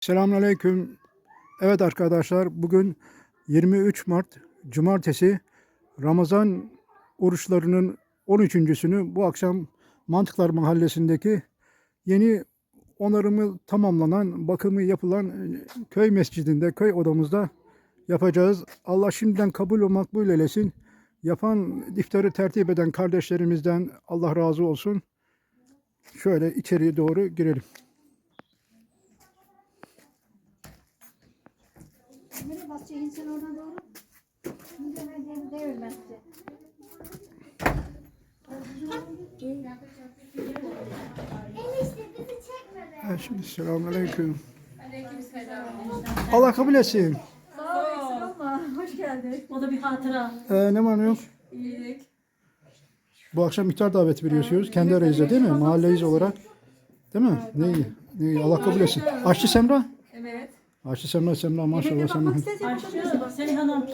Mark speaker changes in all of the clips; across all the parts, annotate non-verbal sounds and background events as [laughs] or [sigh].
Speaker 1: Selamünaleyküm. Evet arkadaşlar bugün 23 Mart Cumartesi Ramazan oruçlarının 13.sünü bu akşam Mantıklar Mahallesi'ndeki yeni onarımı tamamlanan, bakımı yapılan köy mescidinde, köy odamızda yapacağız. Allah şimdiden kabul ve makbul eylesin. Yapan, iftarı tertip eden kardeşlerimizden Allah razı olsun. Şöyle içeriye doğru girelim.
Speaker 2: Nereye basacaksın sen oradan doğru? Şimdi ben de devir ben size. Enişte bizi çekme be.
Speaker 1: Ha, şimdi selamünaleyküm. Allah kabul etsin.
Speaker 2: Hoş geldin.
Speaker 3: O da bir hatıra.
Speaker 1: Ee, ne var ne yok?
Speaker 3: İyilik.
Speaker 1: Bu akşam iftar daveti veriyorsunuz. Kendi aranızda değil mi? Mahalleyiz olarak. Değil mi? Neyi? Neyi? Allah kabul etsin. Aşçı Semra?
Speaker 3: Evet.
Speaker 1: Aşçı Semra, Semra maşallah Semra.
Speaker 3: Aşçı Selin Hanım.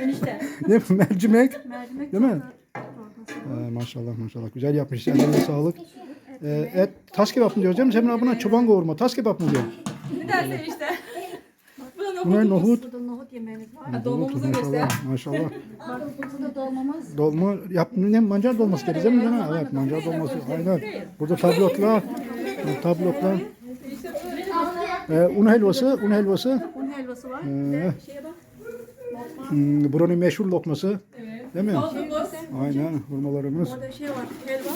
Speaker 3: Enişte. [laughs]
Speaker 1: Ne bu? Mercimek?
Speaker 2: Mercimek
Speaker 1: Değil mi? Ee, maşallah maşallah. Güzel yapmış. Ellerine sağlık. Ee, et, tas kebap mı diyoruz değil mi? Semra buna çoban kavurma. Tas kebap mı diyor?
Speaker 3: Bir dersen işte.
Speaker 1: Bunlar nohut.
Speaker 2: Burada nohut yemeğimiz var.
Speaker 3: Ha, dolmamızı göster.
Speaker 1: Maşallah. Maşallah.
Speaker 2: Bak burada dolmamız.
Speaker 1: Dolma yap ne mancar dolması deriz değil mi? Değil mi? Evet mancar dolması. Aynen. Burada tabloklar. Tabloklar. Ee, un helvası, un helvası.
Speaker 2: Un helvası var.
Speaker 1: Ee,
Speaker 2: Şeye bak.
Speaker 1: hmm, buranın meşhur lokması. Değil mi?
Speaker 3: Dolmamız.
Speaker 1: Aynen hurmalarımız.
Speaker 2: Orada şey var. Helva.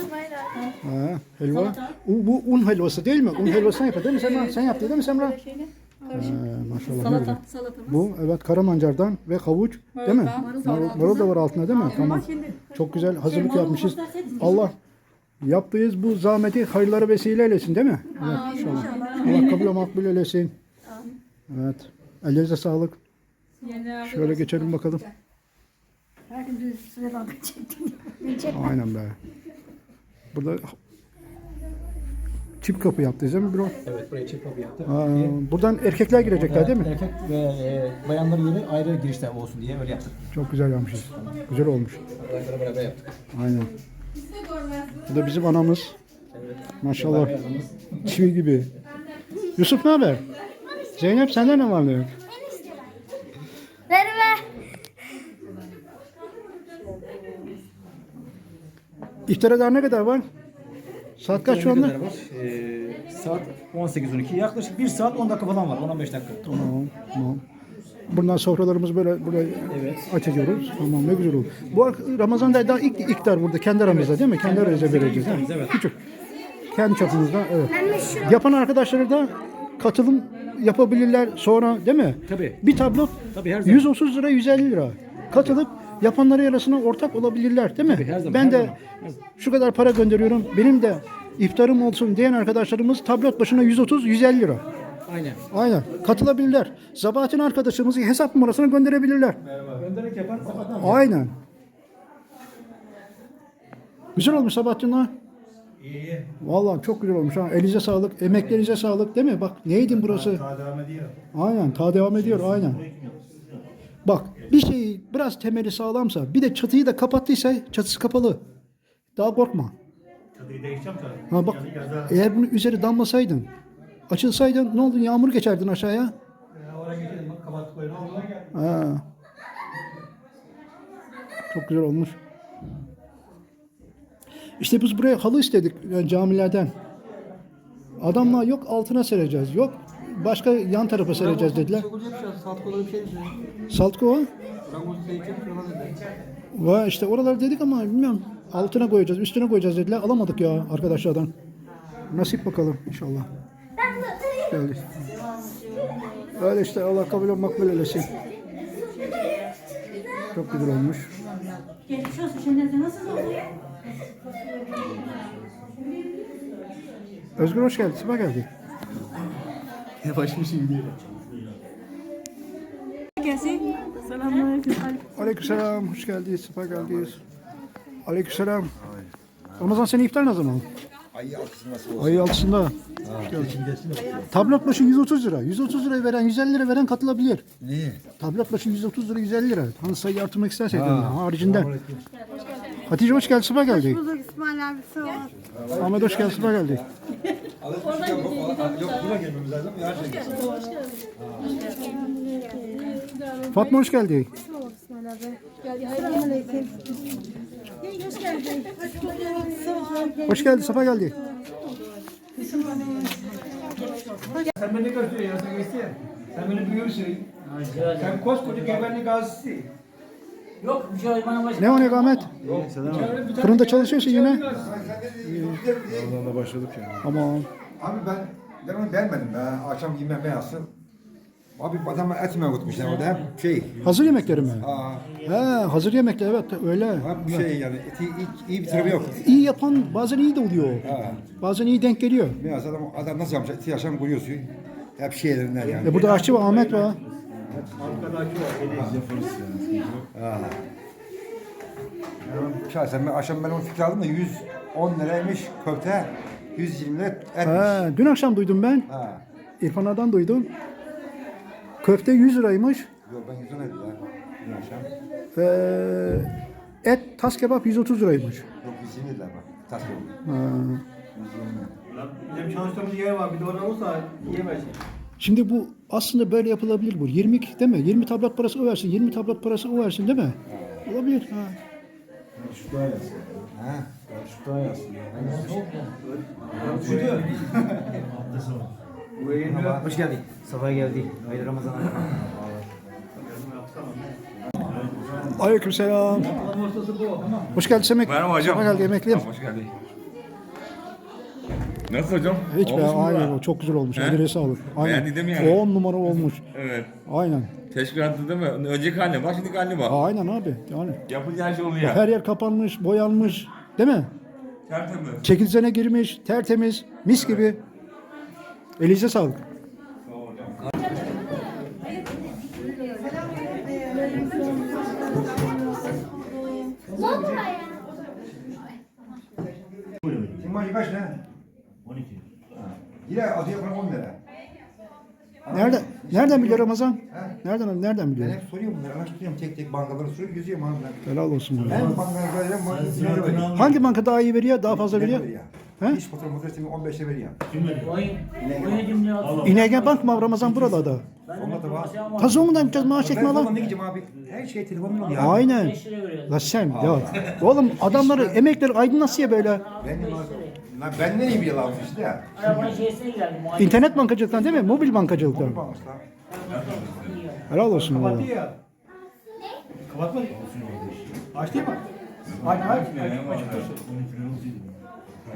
Speaker 1: Ha, helva. U, bu un helvası değil mi? Un helvasını yapıyor değil mi Semra? Sen yaptın değil mi Semra?
Speaker 2: Şeyini.
Speaker 1: Ee, maşallah.
Speaker 3: Salata.
Speaker 2: Salatamız.
Speaker 1: Bu evet kara mancardan ve havuç değil mi? Marul, marul da var altında değil mi? Tamam. Çok güzel hazırlık yapmışız. Allah yaptığınız bu zahmeti hayırlara vesile eylesin değil mi? Evet inşallah. Allah kabul ve makbul eylesin. Evet. Ellerinize sağlık. Şöyle geçelim bakalım. Aynen be. Burada çift kapı yaptınız değil mi bro?
Speaker 4: Evet buraya çift kapı yaptık.
Speaker 1: Aa, buradan erkekler girecekler değil mi?
Speaker 4: Erkek ve e, bayanların yeri ayrı girişler olsun diye öyle yaptık.
Speaker 1: Çok güzel yapmışız. Güzel olmuş.
Speaker 4: Bayanları beraber yaptık.
Speaker 1: Aynen. Bu da bizim anamız. Maşallah. Çivi gibi. Yusuf ne haber? Zeynep senden ne var ne yok?
Speaker 2: Merhaba.
Speaker 1: İftara daha ne kadar var? Saat kaç şu anda?
Speaker 4: Ee, saat 18.12. Yaklaşık 1 saat 10 dakika falan var. 10-15 dakika.
Speaker 1: Tamam, tamam. Bundan sofralarımızı böyle buraya açıyoruz. Tamam ne güzel oldu. Bu Ramazan'da daha ilk iftar burada kendi aramızda değil mi? Kendi aramızda vereceğiz. değil mi?
Speaker 4: Evet.
Speaker 1: Küçük. Kendi çapımızda evet. Yapan arkadaşları da katılım yapabilirler sonra değil mi?
Speaker 4: Tabii.
Speaker 1: Bir tablo
Speaker 4: Tabii, her zaman.
Speaker 1: 130 lira 150 lira. Katılıp yapanları arasına ortak olabilirler değil mi?
Speaker 4: her zaman,
Speaker 1: ben
Speaker 4: her
Speaker 1: de
Speaker 4: zaman,
Speaker 1: şu kadar para gönderiyorum. Benim de iftarım olsun diyen arkadaşlarımız tablot başına 130 150 lira.
Speaker 4: Aynen.
Speaker 1: Aynen. Katılabilirler. Zabahattin arkadaşımızı hesap numarasına gönderebilirler.
Speaker 4: Göndererek yapan
Speaker 1: Aynen. Güzel olmuş Sabahattin'la.
Speaker 4: İyi.
Speaker 1: Vallahi çok güzel olmuş ha. Elinize sağlık, emeklerinize sağlık değil mi? Bak neydin burası?
Speaker 5: Daha devam ediyor.
Speaker 1: Aynen, ta devam ediyor aynen. Bak bir şey biraz temeli sağlamsa, bir de çatıyı da kapattıysa, çatısı kapalı. Daha korkma.
Speaker 5: Çatıyı değişeceğim tabii.
Speaker 1: Ha bak,
Speaker 5: yaza
Speaker 1: eğer bunu üzeri damlasaydın, açılsaydın ne oldu? Yağmur geçerdin aşağıya.
Speaker 4: oraya geçelim bak kapattık böyle.
Speaker 1: Ha. Çok güzel olmuş. İşte biz buraya halı istedik yani camilerden. Adamlar yok altına sereceğiz, yok başka yan tarafa sereceğiz dediler. Saltkova? Var işte oralar dedik ama bilmiyorum altına koyacağız, üstüne koyacağız dediler. Alamadık ya arkadaşlardan. Nasip bakalım inşallah. Geldi. Öyle işte Allah kabul makbul eylesin. Çok güzel olmuş.
Speaker 3: Geçmiş olsun. Şimdi nasıl oldu?
Speaker 1: Özgür hoş geldin. Sıfa geldi.
Speaker 4: Başım şimdi.
Speaker 1: Aleykümselam. Hoş geldiniz. Sıfa geldiniz. Aleykümselam. Ramazan seni iftar ne zaman?
Speaker 5: Ayı altısında nasıl
Speaker 1: Ayı altısında. Tablet başı 130 lira. 130 lira veren, 150 lira veren katılabilir.
Speaker 5: Niye?
Speaker 1: Tablet başı 130 lira, 150 lira. Hani sayı artırmak isterseydin haricinde. Hatice hoş geldin. Sıfa geldi.
Speaker 2: Bulduk İsmail abi sağ ol.
Speaker 1: Ahmet hoş geldin. Sıfa geldi.
Speaker 5: Yok. Yok buna gelmemiz lazım. Her şey.
Speaker 1: Fatma hoş geldin. Hoş geldin, Safa geldi.
Speaker 4: Sen beni gösteriyorsun ya sen geçti ya. Sen beni duyuyorsun. Sen koskoca Geberli gazisi.
Speaker 6: Yok bir şey bana başka.
Speaker 1: Ne o ne Ahmet? Fırında çalışıyorsun yine.
Speaker 5: Vallahi başladık ya.
Speaker 1: Tamam.
Speaker 5: Abi ben ben onu beğenmedim be. Akşam yemem beyazsın. Abi adama et mi okutmuşlar orada hep şey.
Speaker 1: Hazır yemekleri mi?
Speaker 5: Aa,
Speaker 1: He, hazır yemekler evet öyle.
Speaker 5: hep şey yani eti iyi, iyi bir tarafı yok.
Speaker 1: İyi yapan bazen iyi de oluyor.
Speaker 5: Ha.
Speaker 1: Bazen iyi denk geliyor.
Speaker 5: Beyaz adam, adam nasıl yapmış? Eti yaşam koyuyorsun. Hep şeylerinden yani.
Speaker 1: E burada aşçı var, Ahmet var.
Speaker 5: Ha. Yani şahsen ben akşam ben onu fikir aldım da 110 liraymış köfte. 120 lira etmiş.
Speaker 1: He, dün akşam duydum ben.
Speaker 5: Ha.
Speaker 1: İrfan Ağa'dan duydum. Köfte 100 liraymış.
Speaker 5: Yok ben 110 ettim ha. Dün akşam.
Speaker 1: Ee, et tas kebap 130 liraymış.
Speaker 5: Yok 120 lira bak. Tas.
Speaker 1: Ha.
Speaker 4: Bizim çalıştığımız yer var. Bir de orada olsa yiyemez.
Speaker 1: Şimdi bu aslında böyle yapılabilir bu. 20 değil mi? 20 tablet parası o versin, 20 tablet parası o versin değil mi? Olabilir. Ha.
Speaker 5: Şu daha yazsın. Ha? Şu daha yazsın.
Speaker 4: Şudur.
Speaker 6: Hoş geldin. Sabah geldi. Hayırlı Ramazanlar.
Speaker 4: Bu. Tamam.
Speaker 1: Hoş geldin Semek.
Speaker 7: Merhaba hocam.
Speaker 1: Hoş geldin emekliyim.
Speaker 7: Hoş geldin. Nasıl hocam?
Speaker 1: Hiç be
Speaker 7: mu
Speaker 1: aynen o çok güzel olmuş.
Speaker 7: He?
Speaker 1: Eline sağlık. Aynen.
Speaker 7: Beğendin değil mi yani?
Speaker 1: 10 numara olmuş. [laughs]
Speaker 7: Evet.
Speaker 1: Aynen.
Speaker 7: Teşkilatı değil mi? Önceki haline bak şimdiki haline bak.
Speaker 1: Aynen abi. Yani
Speaker 7: Yapılacağı şey oluyor.
Speaker 1: her yer kapanmış, boyanmış. Değil mi?
Speaker 7: Tertemiz.
Speaker 1: Çekilzene girmiş, tertemiz, mis gibi. Elinize sağlık.
Speaker 5: Şimdi kaç ne? 12. Yine adıya bana 10 lira.
Speaker 1: Nerede? Nereden biliyor Ramazan? Nereden nereden
Speaker 5: Ben
Speaker 1: biliyor?
Speaker 5: hep soruyorum bunları, araştırıyorum tek tek bankaları soruyorum, yüzüyorum abi ben.
Speaker 1: Helal olsun. bana.
Speaker 5: Hem bankalar böyle hem.
Speaker 1: Hangi banka daha iyi veriyor, daha fazla veriyor? He?
Speaker 5: İş fotoğrafı fotoğrafı 15'e veriyor.
Speaker 6: Oyun. Oyun cümle aldım.
Speaker 1: İnege Bank mı Ramazan burada da?
Speaker 5: Onunla da var.
Speaker 1: Ta Zonguldak'tan gideceğiz maaş
Speaker 5: Ben
Speaker 1: çekme lan.
Speaker 5: ne diyeceğim abi? Her şey telefonla oluyor.
Speaker 1: Aynen.
Speaker 6: 5 lira veriyor.
Speaker 1: La sen ya. Oğlum adamları emekleri aydın nasıl ya böyle?
Speaker 5: Ben de Lan ben nereye bir almış işte ya.
Speaker 6: Arabanın şeysine geldim. muayene.
Speaker 1: İnternet bankacılıktan değil mi? Mobil bankacılıktan.
Speaker 5: Lan.
Speaker 1: Helal olsun valla.
Speaker 4: Kapatıyor ya. Kapatma. Aç değil mi? Aç aç. Açık dursun.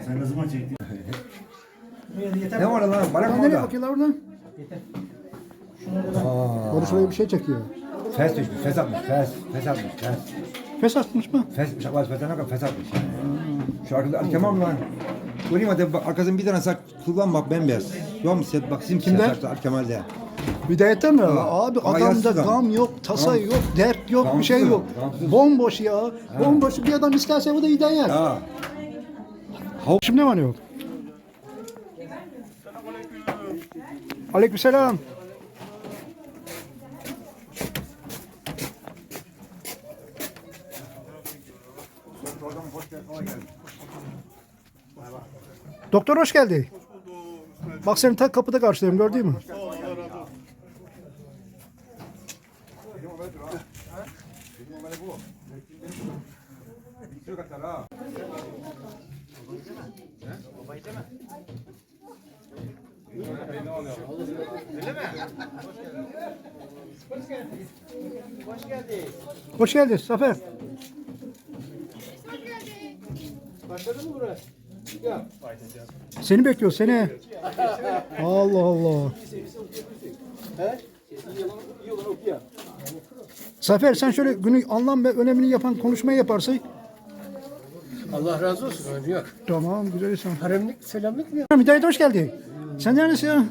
Speaker 8: Sen zaman çektin? [laughs]
Speaker 5: Ne var lan? Bana
Speaker 1: Lan nereye
Speaker 5: orada?
Speaker 1: bakıyorlar oradan? Orada şuraya bir şey çekiyor.
Speaker 5: Fes düşmüş, fes atmış, fes, fes atmış, fes.
Speaker 1: Fes atmış mı?
Speaker 5: Fes, şabaz fes atmış, fes atmış. Şu arkada Alkemal lan. Göreyim hadi bak arkasında bir tane saç kullan bak bembeyaz. Yok mu set bak simsiyah
Speaker 1: Kimde?
Speaker 5: saçlı Alkemal'de.
Speaker 1: Bidayetten mi? Abi
Speaker 5: Ama
Speaker 1: adamda
Speaker 5: yazsız adam.
Speaker 1: gam yok, tasa
Speaker 5: Gam-
Speaker 1: yok, dert yok, bir şey yok.
Speaker 5: gamsız.
Speaker 1: Bomboş ya. Bomboş bir adam isterse bu da iyi yer.
Speaker 5: Ha.
Speaker 1: Şimdi ne yok? Aleykümselam. Doktor hoş geldi. Bak seni tak kapıda karşılayayım gördün mü? Geldin Zafer. Seni bekliyor seni. Allah Allah. Zafer sen şöyle günü anlam ve önemini yapan konuşmayı yaparsın.
Speaker 9: Allah razı olsun. Önce yok.
Speaker 1: Tamam güzel insan.
Speaker 9: Haremlik, selamlık mı?
Speaker 1: Hidayet hoş geldin. Sen neredesin ya?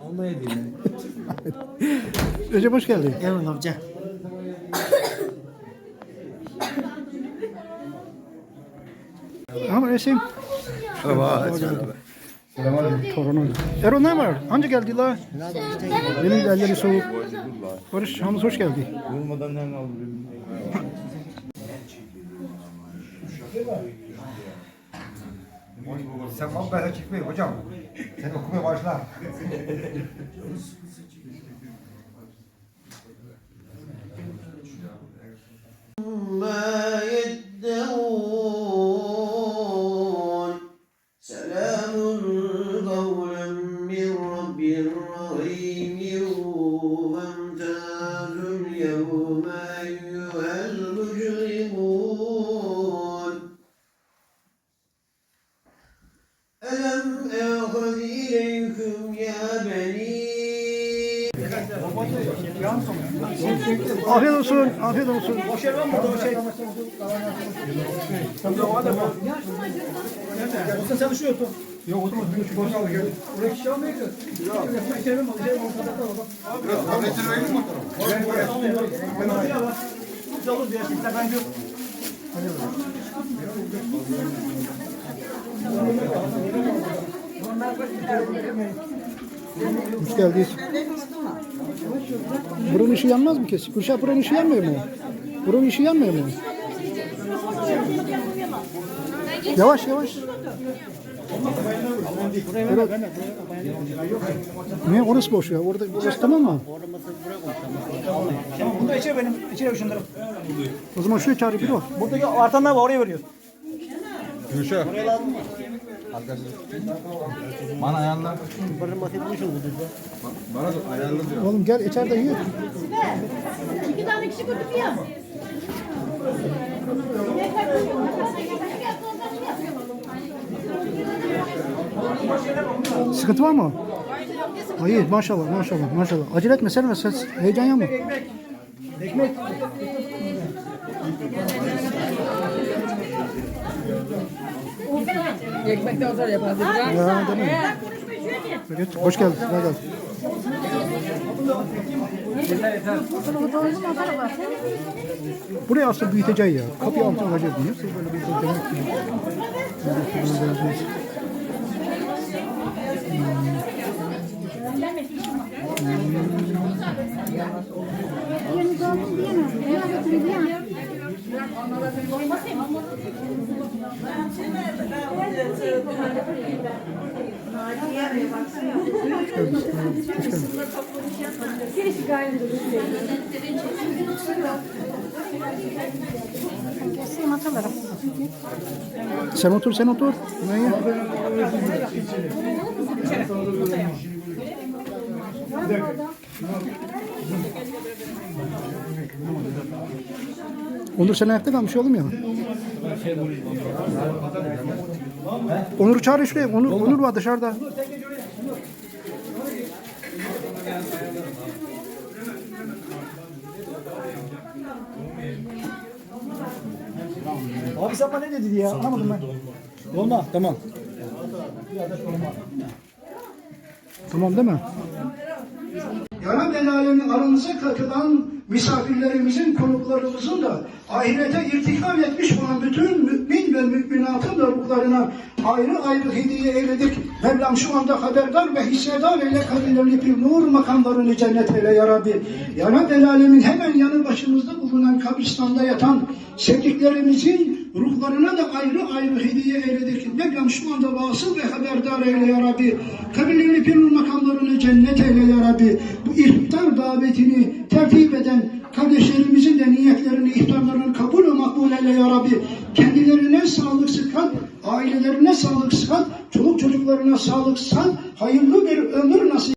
Speaker 9: Almanya'dayım. [laughs]
Speaker 1: Recep hoş geldin.
Speaker 9: Eyvallah amca.
Speaker 1: Ama resim. Torunun. Erol ne var? Anca geldi la. Benim de elleri soğuk. Barış Hamız hoş geldi.
Speaker 10: Sen bana ben çıkmayayım hocam. Sen okumaya başla. [laughs]
Speaker 9: Afiyet olsun, afiyet olsun.
Speaker 4: Sen düşüyor otur. Yok oturma. Şu boş al gel. Oraya kişi almaya gel. Yok. Mi? İçeri mi? Ortada kal bak. Abi içeri verir mi buraya. Ben oraya bak. Biz alırız ya. Kimse ben yok.
Speaker 9: Hoş geldiniz. Buranın ışığı yanmaz mı kesin? Uşak buranın ışığı yanmıyor mu? Buranın ışığı yanmıyor mu? Yavaş yavaş. Evet. Niye? Orası boş ya. Orada orası tamam mı?
Speaker 4: Tamam bunu da içeri benim. İçeri şunları.
Speaker 9: O zaman şuraya çağır bir o.
Speaker 4: Buradaki artanlar var oraya veriyor.
Speaker 10: Gülşah. Bana ayarla. Bana da ayarla diyor.
Speaker 9: Oğlum gel içeride yiyor.
Speaker 2: İki tane kişi götürüyor.
Speaker 9: Sıkıntı var mı? Hayır maşallah maşallah maşallah. Acele etme sen heyecan yapma.
Speaker 4: Ekmek.
Speaker 11: Ekmekten zor yaparız.
Speaker 9: Ya değil mi? Evet, hoş geldin. Gel gel. Burayı aslında büyüteceğiz ya. Kapıyı altına alacağız. Siz böyle bir demek ki.
Speaker 2: Yerini doldur diyemem. Eve götürüyor diyemem. Keseyim atalarım.
Speaker 9: Sen otur sen otur. Ne ya? Onur sen ayakta kalmış oğlum ya. Onur'u çağır şuraya. Onur, Onur var dışarıda.
Speaker 4: Abi sen bana ne dedi ya? Anlamadım ben. Dolma. Tamam.
Speaker 9: Tamam değil mi?
Speaker 1: Ya Rabbel Alemin aramıza katılan misafirlerimizin, konuklarımızın da ahirete irtikab etmiş olan bütün mümin ve müminatın da ruhlarına ayrı ayrı hediye eyledik. Mevlam şu anda haberdar ve hissedar eyle kabirlerini bir nur makamlarını cennet eyle ya Rabbi. Ya Rabbel Alemin hemen yanı başımızda bulunan kabristanda yatan sevdiklerimizin ruhlarına da ayrı ayrı hediye eyledik. Mevlam şu anda vasıl ve haberdar eyle ya Rabbi. Kabirlerini bir makamlarını cennet eyle ya Rabbi. Bu iftar davetini tertip eden kardeşlerimizin de niyetlerini, ihtarlarını kabul ve makbul eyle ya Rabbi. Kendilerine sağlık sıhhat, ailelerine sağlık sıhhat, çoluk çocuklarına sağlık sıhhat, hayırlı bir ömür nasip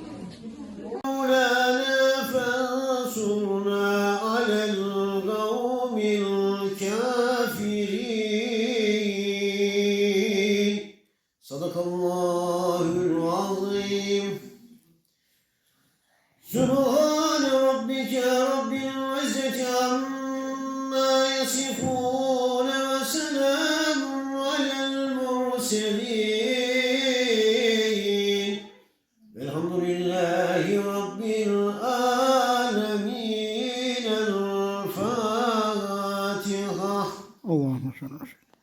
Speaker 10: Sadakallahül azim. Sübhan